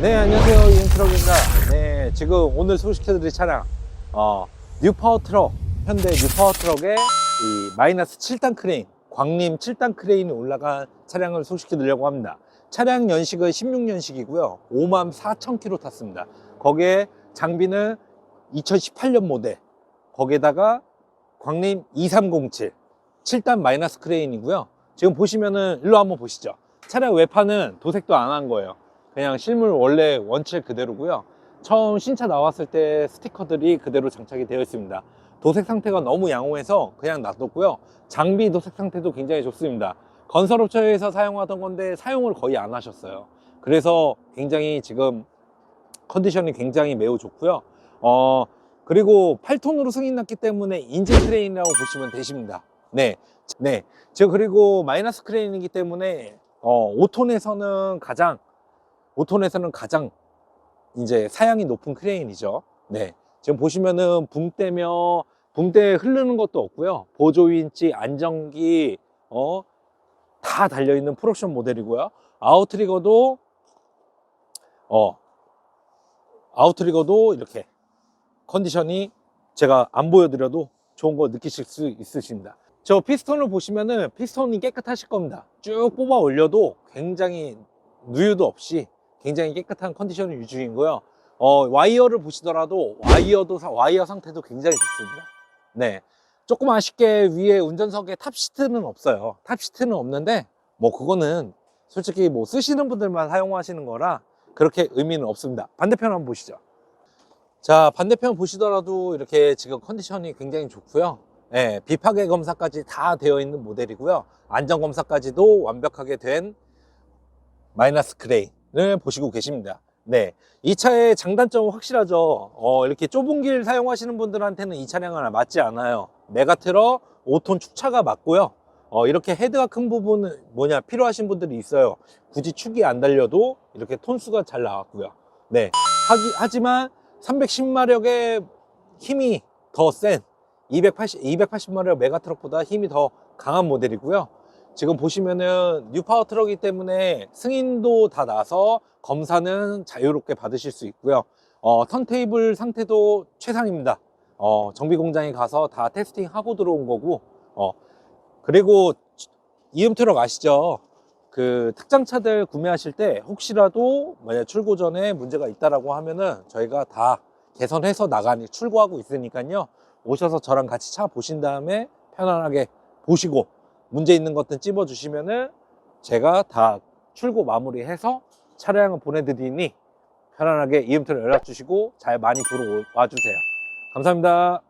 네, 안녕하세요. 이은트럭입니다. 네, 지금 오늘 소개시켜드릴 차량, 어, 뉴파워 트럭, 현대 뉴파워 트럭의 이 마이너스 7단 크레인, 광림 7단 크레인이 올라간 차량을 소개시켜드리려고 합니다. 차량 연식은 16년식이고요. 5만 4천 킬로 탔습니다. 거기에 장비는 2018년 모델, 거기에다가 광림 2307, 7단 마이너스 크레인이고요. 지금 보시면은, 일로 한번 보시죠. 차량 외판은 도색도 안 한 거예요. 그냥 실물 원래 원칠 그대로고요. 처음 신차 나왔을 때 스티커들이 그대로 장착이 되어 있습니다. 도색 상태가 너무 양호해서 그냥 놔뒀고요. 장비 도색 상태도 굉장히 좋습니다. 건설업체에서 사용하던 건데 사용을 거의 안 하셨어요. 그래서 굉장히 지금 컨디션이 굉장히 매우 좋고요. 어, 그리고 8톤으로 승인 났기 때문에 인진 크레인이라고 보시면 되십니다. 네. 네. 저 그리고 마이너스 크레인이기 때문에 어, 5톤에서는 가장 5톤에서는 가장 이제 사양이 높은 크레인이죠. 네. 지금 보시면은 붕대며 붕대 흐르는 것도 없고요. 보조인치, 안정기, 어, 다 달려 있는 프로션 모델이고요. 아웃트리거도, 어, 아웃트리거도 이렇게 컨디션이 제가 안 보여드려도 좋은 거 느끼실 수 있으십니다. 저 피스톤을 보시면은 피스톤이 깨끗하실 겁니다. 쭉 뽑아 올려도 굉장히 누유도 없이 굉장히 깨끗한 컨디션 을 유지인고요. 어, 와이어를 보시더라도 와이어도 사- 와이어 상태도 굉장히 좋습니다. 네. 조금 아쉽게 위에 운전석에 탑 시트는 없어요. 탑 시트는 없는데 뭐 그거는 솔직히 뭐 쓰시는 분들만 사용하시는 거라 그렇게 의미는 없습니다. 반대편 한번 보시죠. 자, 반대편 보시더라도 이렇게 지금 컨디션이 굉장히 좋고요. 네, 비파괴 검사까지 다 되어 있는 모델이고요. 안전 검사까지도 완벽하게 된 마이너스 그레이 를 보시고 계십니다. 네. 이 차의 장단점은 확실하죠. 어, 이렇게 좁은 길 사용하시는 분들한테는 이 차량은 맞지 않아요. 메가트러 5톤 축차가 맞고요. 어, 이렇게 헤드가 큰 부분은 뭐냐 필요하신 분들이 있어요. 굳이 축이 안 달려도 이렇게 톤수가 잘 나왔고요. 네. 하기, 하지만 310마력의 힘이 더 센 280, 280마력 메가트럭보다 힘이 더 강한 모델이고요. 지금 보시면은 뉴파워 트럭이기 때문에 승인도 다 나서 검사는 자유롭게 받으실 수 있고요. 어, 턴테이블 상태도 최상입니다. 어, 정비 공장에 가서 다 테스팅 하고 들어온 거고, 어, 그리고 이음 트럭 아시죠? 그 특장차들 구매하실 때 혹시라도 만약 출고 전에 문제가 있다라고 하면은 저희가 다 개선해서 나가니 출고하고 있으니까요. 오셔서 저랑 같이 차 보신 다음에 편안하게 보시고 문제 있는 것들 찝어 주시면은 제가 다 출고 마무리해서 차량을 보내드리니 편안하게 이음트로 연락 주시고 잘 많이 보러 와 주세요. 감사합니다.